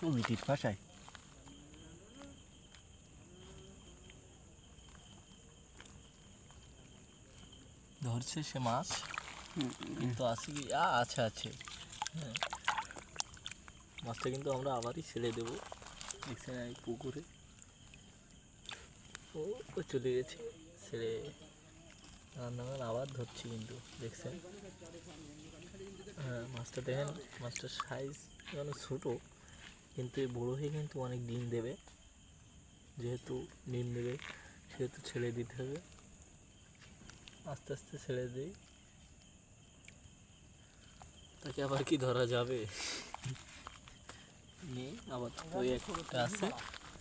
Positive ভাষায়। ধরছে সে মাছ, কিন্তু আছে কি? আছে আছে। হ্যাঁ। মাছটা কিন্তু আমরা আবারই ছেড়ে দেবো। দেখছেন পুকুরে। ও চলে গেছে। ছেড়ে রান্নাঘর আবার ধরছি কিন্তু, দেখছেন? হ্যাঁ মাছটা দেখেন, মাছটার সাইজ অনেক ছোটো। কিন্তু এই বড়ো হয়ে কিন্তু অনেক ডিম দেবে যেহেতু ডিম দেবে সেহেতু ছেড়ে দিতে হবে আস্তে আস্তে ছেড়ে দিই তাকে আবার কি ধরা যাবে নেই আবার ওই একটা আছে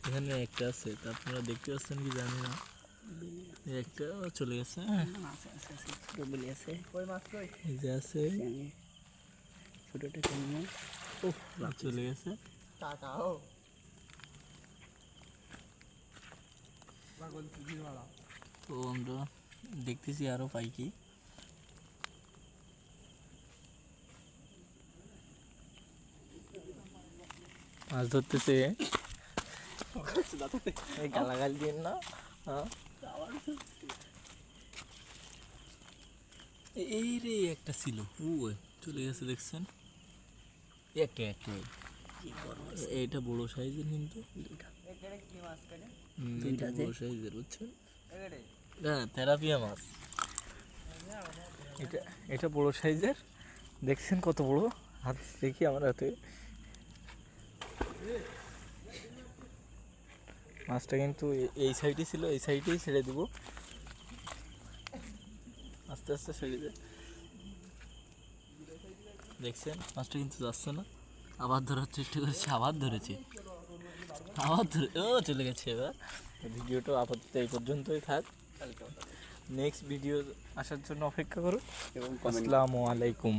এখানে একটা আছে তা আপনারা দেখতে পাচ্ছেন কি জানি না এই একটা চলে গেছে হ্যাঁ, আছে আছে আছে ছোটো বলি আছে কই মাছ কই এই যে আছে ছোটোটা কেমন ও চলে গেছে টাকাও তো আমরা দেখতেছি আরো পাই কি মাছ ধরতেছে এই গালাগাল দিন না হ্যাঁ এই রে একটা ছিল ও চলে গেছে দেখছেন একটা একটা এ- এইটা বড় সাইজের কিন্তু এটা বড় সাইজের বুঝছেন? হ্যাঁ তেলাপিয়া মাছ। এটা এটা বড় সাইজের? দেখছেন কত বড়? হাত দেখি আমার হাতে। মাছটা কিন্তু এই সাইডে ছিল এই সাইডেই ছেড়ে দিব। আস্তে আস্তে ছেড়ে দে। দেখছেন? মাছটা কিন্তু যাচ্ছে না। আবার ধরার চেষ্টা করেছে আবার ধরেছি। আবার ধরে ও চলে গেছে এবার। ভিডিওটা আপাতত এই পর্যন্তই থাক। নেক্সট ভিডিও আসার জন্য অপেক্ষা করুন। এবং আসসালামু আলাইকুম।